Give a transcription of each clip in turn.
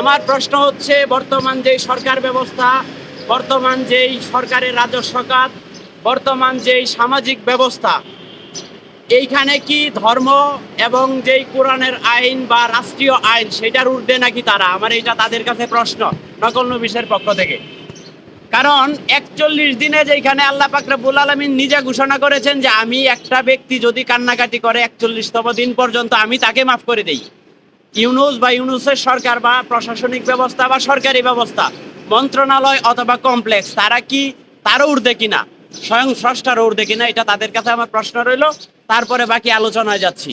আমার প্রশ্ন হচ্ছে, বর্তমান যেই সরকার ব্যবস্থা, বর্তমান যেই সরকারের রাজস্ব খাত, বর্তমান যেই সামাজিক ব্যবস্থা, এইখানে কি ধর্ম এবং যেই কোরআনের আইন বা রাষ্ট্রীয় আইন সেটার ঊর্ধ্বে নাকি তারা? আমার এইটা তাদের কাছে প্রশ্ন, নকল নবিশের পক্ষ থেকে। কারণ একচল্লিশ দিনে যেখানে আল্লাহ পাক রব্বুল আলমিন নিজে ঘোষণা করেছেন যে আমি একটা ব্যক্তি যদি কান্নাকাটি করে একচল্লিশতম দিন পর্যন্ত আমি তাকে মাফ করে দেই। ইউনুস বা ইউনুসের সরকার বা প্রশাসনিক ব্যবস্থা বা সরকারি ব্যবস্থা, মন্ত্রণালয় অথবা কমপ্লেক্স, তারা কি তারও ঊর্ধ্বে কিনা? স্বয়ং স্রষ্টারও ঊর্ধ্বে কিনা? এটা তাদের কাছে আমার প্রশ্ন রইল। তারপরে বাকি আলোচনায় যাচ্ছি।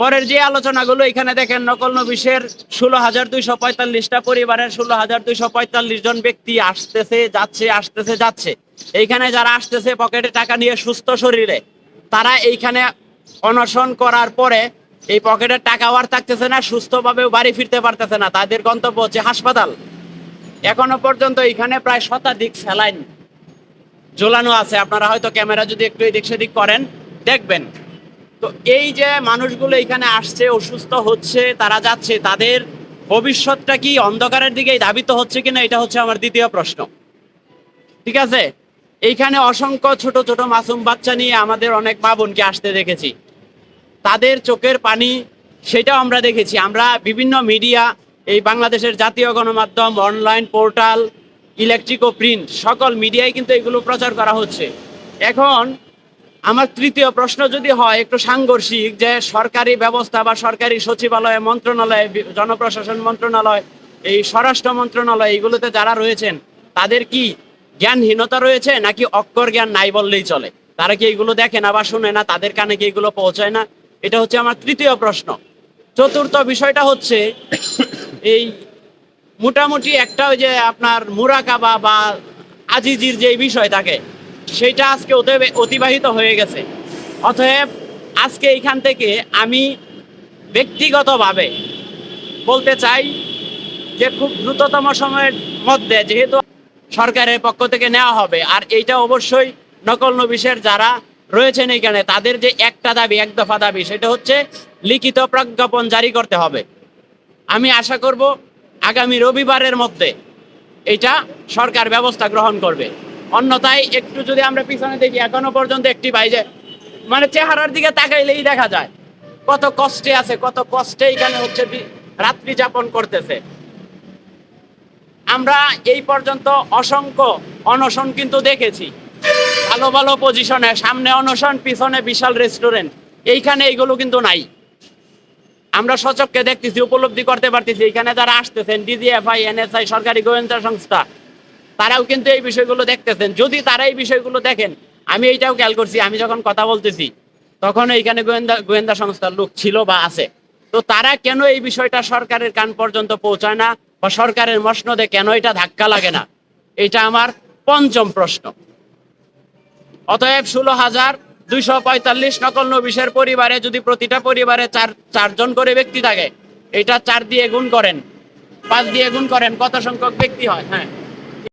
পরের যে আলোচনাগুলো, এখানে দেখেন নকল নবিশের ষোলো হাজার দুইশো পঁয়তাল্লিশটা পরিবারের ষোলো হাজার দুইশো পঁয়তাল্লিশ জন ব্যক্তি আসতেছে, যাচ্ছে আসতেছে, যাচ্ছে। এইখানে যারা আসতেছে, পকেটে টাকা নিয়ে সুস্থ শরীরে, তারা এইখানে অনশন করার পরে এই পকেটের টাকাও আর থাকতেছে না সুস্থভাবেও বাড়ি ফিরতে পারতেছে না, তাদের গন্তব্য হচ্ছে হাসপাতাল। এখনও পর্যন্ত এখানে প্রায় শতাধিক স্যালাইন ঝোলানো আছে। আপনারা হয়তো ক্যামেরা যদি একটু এদিক সেদিক করেন, দেখবেন। তো এই যে মানুষগুলো এখানে আসছে, অসুস্থ হচ্ছে, তারা যাচ্ছে, তাদের ভবিষ্যৎটা কি অন্ধকারের দিকে ধাবিত হচ্ছে কিনা, এটা হচ্ছে আমার দ্বিতীয় প্রশ্ন। ঠিক আছে? এইখানে অসংখ্য ছোট ছোট মাসুম বাচ্চা নিয়ে আমাদের অনেক মা বোনকে আসতে দেখেছি। তাদের চোখের পানি, সেটাও আমরা দেখেছি। আমরা বিভিন্ন মিডিয়া, এই বাংলাদেশের জাতীয় গণমাধ্যম, অনলাইন পোর্টাল, ইলেকট্রিক ও প্রিন্ট, সকল মিডিয়ায় কিন্তু এগুলো প্রচার করা হচ্ছে। এখন আমার তৃতীয় প্রশ্ন যদি হয়, একটু সাংঘর্ষিক, যে সরকারি ব্যবস্থা বা সরকারি সচিবালয়, মন্ত্রণালয়, জনপ্রশাসন মন্ত্রণালয়, এই স্বরাষ্ট্র মন্ত্রণালয়, এগুলোতে যারা রয়েছেন, তাদের কি জ্ঞানহীনতা রয়েছে, নাকি অক্ষর জ্ঞান নাই বললেই চলে? তারা কি এগুলো দেখে না বা শুনে না? তাদের কানে কি এগুলো পৌঁছায় না? এটা হচ্ছে আমার তৃতীয় প্রশ্ন। চতুর্থ বিষয়টা হচ্ছে এই মোটামুটি একটা ওই যে আপনার মুরাকাবা বা আজিজির যে বিষয় থাকে, সেটা আজকে অতি- অতিবাহিত হয়ে গেছে। অতএব আজকে এইখান থেকে আমি ব্যক্তিগতভাবে বলতে চাই যে খুব দ্রুততম সময়ের মধ্যে যেহেতু সরকারের পক্ষ থেকে নেওয়া হবে, আর এইটা অবশ্যই নকল নবিশের যারা রয়েছেন এখানে তাদের যে একটা দাবি, এক দফা দাবি, সেটা হচ্ছে লিখিত প্রজ্ঞাপন জারি করতে হবে। আমি আশা করব আগামী রবিবারের মধ্যে এটা সরকার ব্যবস্থা গ্রহণ করবে। অন্যথায় একটু যদি আমরা পিছনে দেখি, এখনও পর্যন্ত একটি বাইরে মানে চেহারার দিকে তাকাইলেই দেখা যায়। কত কষ্টে আছে, কত কষ্টে এখানে হচ্ছে রাত্রি যাপন করতেছে। আমরা এই পর্যন্ত অসংখ্য অনশন কিন্তু দেখেছি। ভালো ভালো পজিশনে সামনে অনশন, পিছনে বিশাল রেস্টুরেন্ট এইখানে এইগুলো কিন্তু নাই। আমরা সচককে দেখতেছি, উপলব্ধি করতে পারতেছি এখানে যারা আসতেছেন ডিজিএফআই এনএসআই সরকারি গোয়েন্দা সংস্থা, তারাও কিন্তু এই বিষয়গুলো দেখতেছেন। যদি তারা এই বিষয়গুলো দেখেন, আমি এইটাও খেয়াল করছি, আমি যখন কথা বলতেছি, তখন এইখানে গোয়েন্দা গোয়েন্দা সংস্থার লোক ছিল বা আছে। তো তারা কেন এই বিষয়টা সরকারের কান পর্যন্ত পৌঁছায় না, বা সরকারের মসনদে কেন এটা ধাক্কা লাগে না? এটা আমার পঞ্চম প্রশ্ন। অতএব ষোলো হাজার দুইশো পঁয়তাল্লিশ নকল নবিশের পরিবারে যদি প্রতিটা পরিবারে চার, চারজন করে ব্যক্তি থাকে, এটা চার দিয়ে গুণ করেন, পাঁচ দিয়ে গুণ করেন, কত সংখ্যক ব্যক্তি হয়? হ্যাঁ।